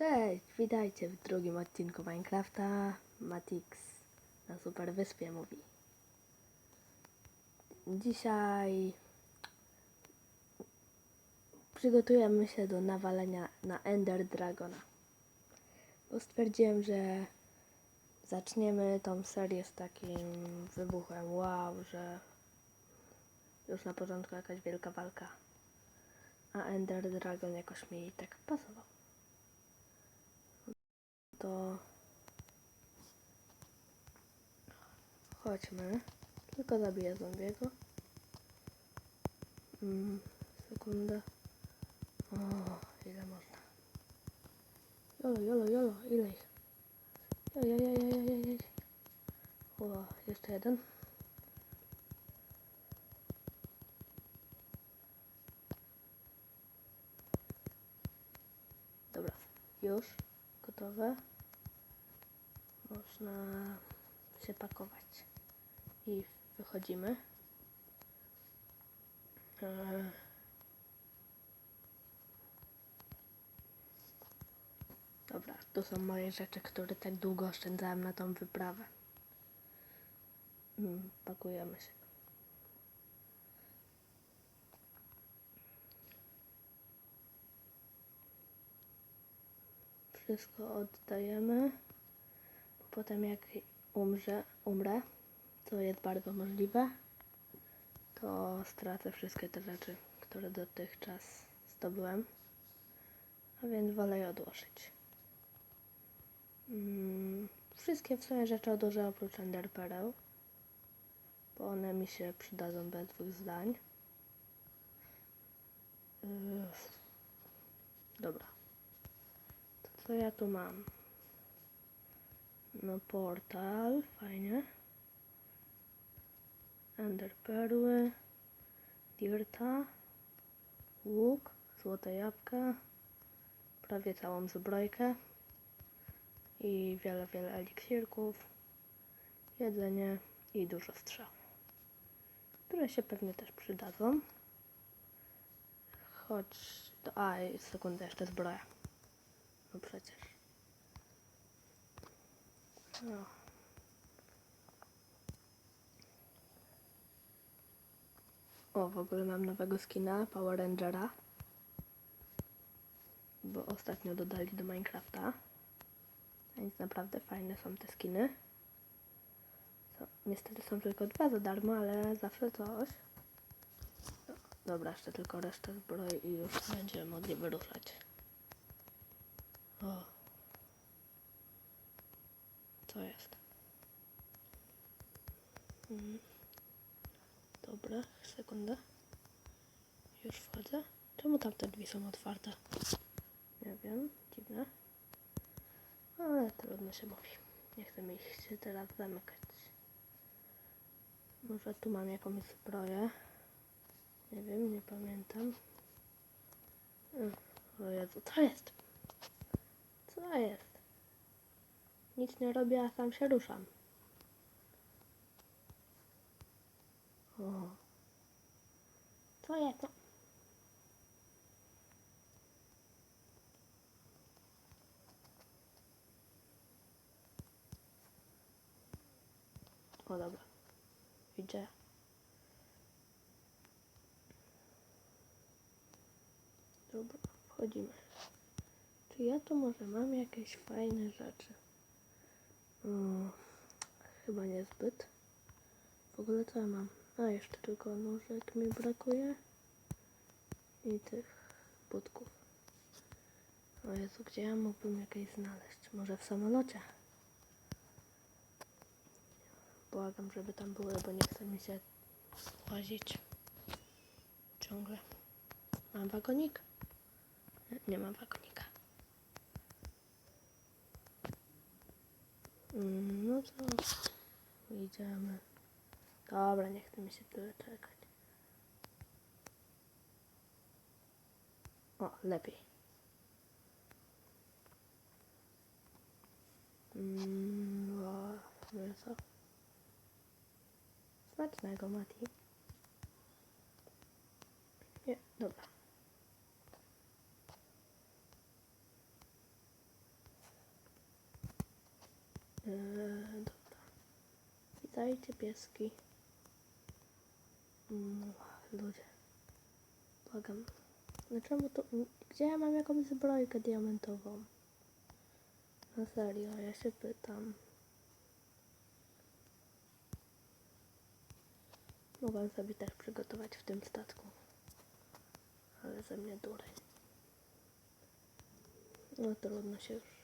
Cześć, witajcie w drugim odcinku Minecrafta. Matix na Super Wyspie mówi. Dzisiaj przygotujemy się do nawalenia na Ender Dragona. Bo stwierdziłem, że zaczniemy tą serię z takim wybuchem. Wow, że już na początku jakaś wielka walka. A Ender Dragon jakoś mi tak pasował to chodźmy. Tylko zabiję zombiego. Mm, sekundę. O, ile można. Jolo, jolo, jolo, ile ich? Jajajajajajajaj. O, jeszcze jeden. Dobra, już gotowe. Można się pakować. I wychodzimy. Eee. Dobra, to są moje rzeczy, które tak długo oszczędzałem na tą wyprawę. Mm, Pakujemy się. Wszystko oddajemy. Potem jak umrze, umrę, co jest bardzo możliwe, to stracę wszystkie te rzeczy, które dotychczas zdobyłem. A więc wolę je odłożyć. Mm, wszystkie w sumie rzeczy odłożę oprócz Ender Pearl, bo one mi się przydadzą bez dwóch zdań. Yy, dobra. To co ja tu mam? No portal, fajnie. Ender perły, dirta, łuk, złote jabłka, prawie całą zbrojkę i wiele, wiele eliksirków, jedzenie i dużo strzał, które się pewnie też przydadzą. Do, a sekundę, jeszcze zbroja. No przecież. No. O, w ogóle mam nowego skina Power Rangera. Bo ostatnio dodali do Minecrafta. A więc naprawdę fajne są te skiny. Co, niestety są tylko dwa za darmo, ale zawsze coś. No, dobra, jeszcze tylko resztę zbroi i już będziemy mogli wyruszać. O. Co jest? Mhm. Dobra, sekundę. Już wchodzę. Czemu tam te drzwi są otwarte? Nie wiem, dziwne. Ale trudno się mówi. Nie chcę mi ich teraz zamykać. Może tu mam jakąś zbroję. Nie wiem, nie pamiętam. O Jezu, co jest? Co jest? Nic nie robię, a sam się ruszam. O. Co? No. O dobra. Widzę. Dobra, wchodzimy. Czy ja tu może mam jakieś fajne rzeczy? Chyba niezbyt. W ogóle co ja mam? A, jeszcze tylko nóżek mi brakuje. I tych budków. O Jezu, gdzie ja mógłbym jakieś znaleźć? Może w samolocie? Błagam, żeby tam były, bo nie chce mi się łazić. Ciągle. Mam wagonik? Nie, nie mam wagonika. Mm, No to idziemy. Dobra, nie chce mi się tyle czekać. O, lepiej. Mm, o, mięso. Smacznego, Mati. Nie, dobra. Eee, dobra. Witajcie pieski. Mm, ludzie. Błagam. No czemu to... Gdzie ja mam jakąś zbrojkę diamentową? Na serio, ja się pytam. Mogłam sobie też przygotować w tym statku. Ale ze mnie dureń. No trudno się już.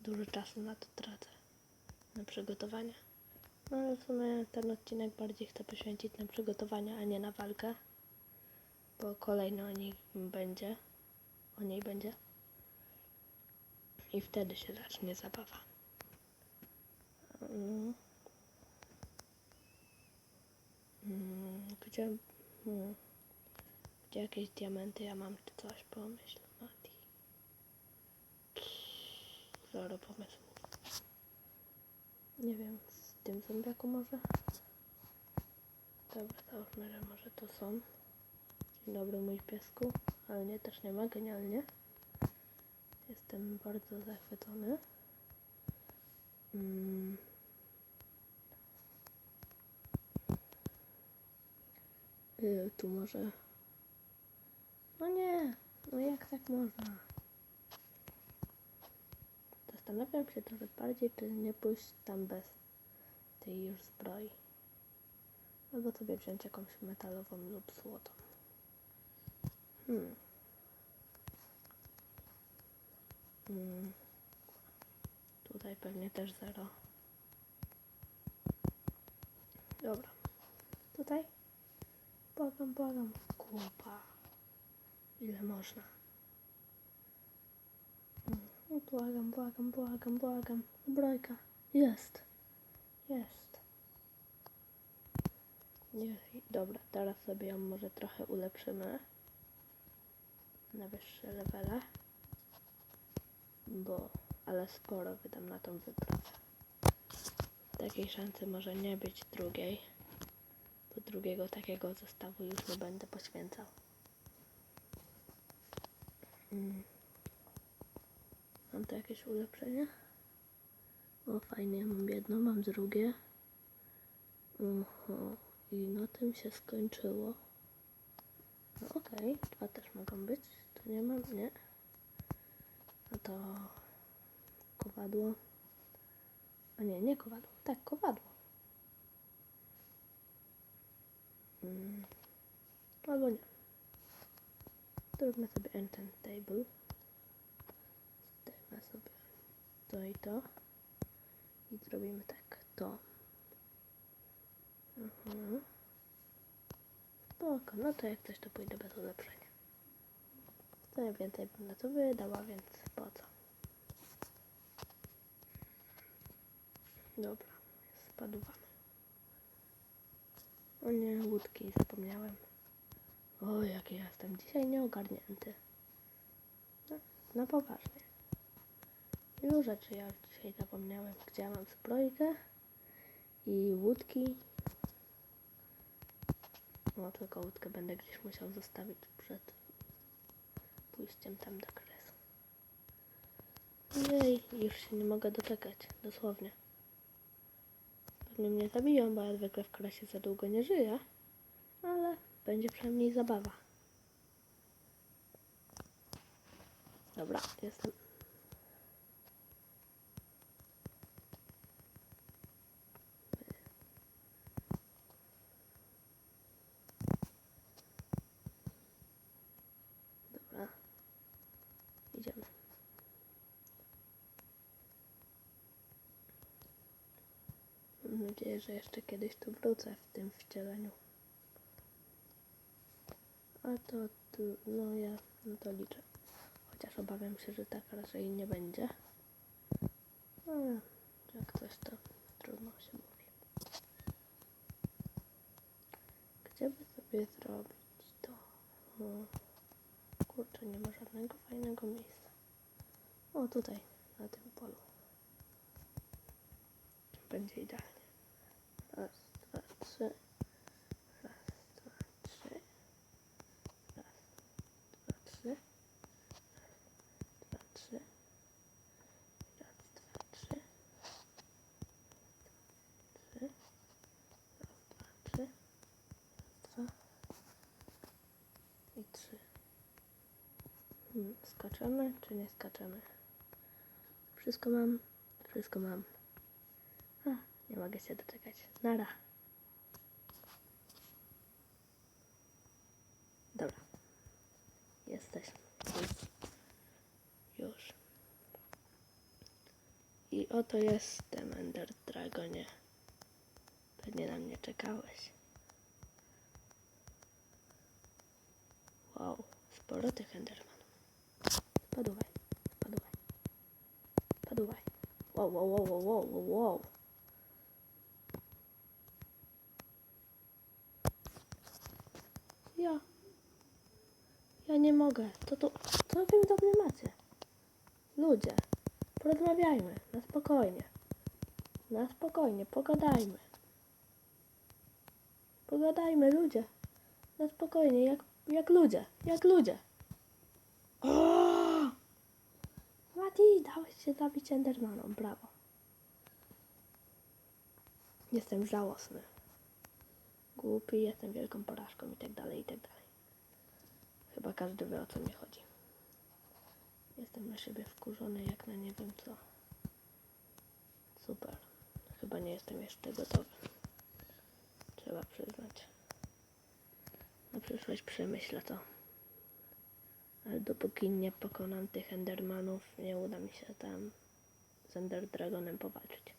Dużo czasu na to tracę. Na przygotowanie. No ale w sumie ten odcinek bardziej chcę poświęcić na przygotowania, a nie na walkę. Bo kolejny o niej będzie. O niej będzie. I wtedy się zacznie zabawa. Mm. Mm, Gdzie, mm, gdzie jakieś diamenty ja mam czy coś? Pomyśl, Mati. Zero pomysłów. Nie wiem, z tym zombiaku może? Dobra, załóżmy, że może to są. Dzień dobry, mój piesku. Ale nie, też nie ma, genialnie. Jestem bardzo zachwycony. Mm. Y, tu może. No nie, no jak tak można? Zastanawiam się trochę bardziej, czy nie pójść tam bez tej już zbroi. Albo sobie wziąć jakąś metalową lub złotą. Hmm. Hmm. Tutaj pewnie też zero. Dobra. Tutaj? Błagam, błagam. Głopa. Ile można? Błagam, błagam, błagam, błagam. Zbrojka. Jest. Jest. Nie, dobra, teraz sobie ją może trochę ulepszymy. Na wyższe levele. Bo, ale sporo wydam na tą wyprawę. Takiej szansy może nie być drugiej. Bo drugiego takiego zestawu już nie będę poświęcał. Mm. Mam tu jakieś ulepszenia? O, fajnie, mam jedno, mam drugie. Oho, i na tym się skończyło. No okej, dwa też mogą być. Tu nie mam, nie. A to kowadło. A nie, nie kowadło. Tak, kowadło. Mm. Albo nie. Zróbmy sobie enchant table. Zdejmę sobie to i to. I zrobimy tak, to. Mhm. Spoko, no to jak coś to pójdę bez ulepszenia. Ja więcej bym na to wydała, więc po co? Dobra, spadłamy. O nie, łódki zapomniałem. O, jaki ja jestem dzisiaj nieogarnięty. No, na poważnie. Ilu rzeczy ja dzisiaj zapomniałem. Gdzie ja mam zbrojkę i łódki. No, tylko łódkę będę gdzieś musiał zostawić przed pójściem tam do kresu. Jej, już się nie mogę doczekać, dosłownie. Pewnie mnie zabiją, bo ja zwykle w kresie za długo nie żyję, ale będzie przynajmniej zabawa. Dobra, jestem. Dobra. Idziemy. Mam nadzieję, że jeszcze kiedyś tu wrócę w tym wcieleniu. A to tu, no ja no to liczę. Chociaż obawiam się, że tak raczej nie będzie. Ale jak coś to trudno się mówi. Gdzie by sobie zrobić to? O, żadnego fajnego miejsca. O, tutaj, na tym polu. Będzie idealnie. Raz, dwa, trzy. Raz, dwa, trzy. Raz, dwa, trzy. Raz, dwa, trzy. Hmm, Skaczemy czy nie skaczemy? Wszystko mam, wszystko mam. A, nie mogę się doczekać. Nara. Dobra. Jesteśmy. Już. I oto jestem, Ender Dragonie. Pewnie na mnie czekałeś. Wow, sporo tych Endermanów. Paduwaj, paduwaj. Paduwaj. Wow, wow, wow, wow, wow, wow. Ja. Ja nie mogę. To to, co wy do mnie macie? Ludzie, porozmawiajmy, na spokojnie. Na spokojnie, pogadajmy. Pogadajmy, ludzie. Na spokojnie, jak, jak ludzie, jak ludzie. O! Mati, dałeś się zabić Endermanom, brawo. Jestem żałosny. Głupi, jestem wielką porażką i tak dalej, i tak dalej. Chyba każdy wie o co mi chodzi. Jestem na siebie wkurzony jak na nie wiem co. Super. Chyba nie jestem jeszcze gotowy. Trzeba przyznać. Na przyszłość przemyślę to. Ale dopóki nie pokonam tych Endermanów, nie uda mi się tam z Ender Dragonem powalczyć.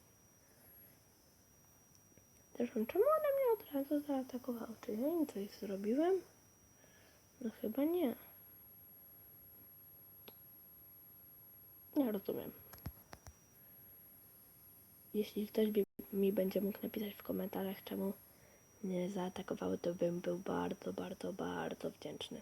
Zresztą czemu one mnie od razu zaatakowały? Czy ja im coś zrobiłem? No chyba nie. Nie rozumiem. Jeśli ktoś mi będzie mógł napisać w komentarzach, czemu mnie zaatakowały, to bym był bardzo, bardzo, bardzo wdzięczny.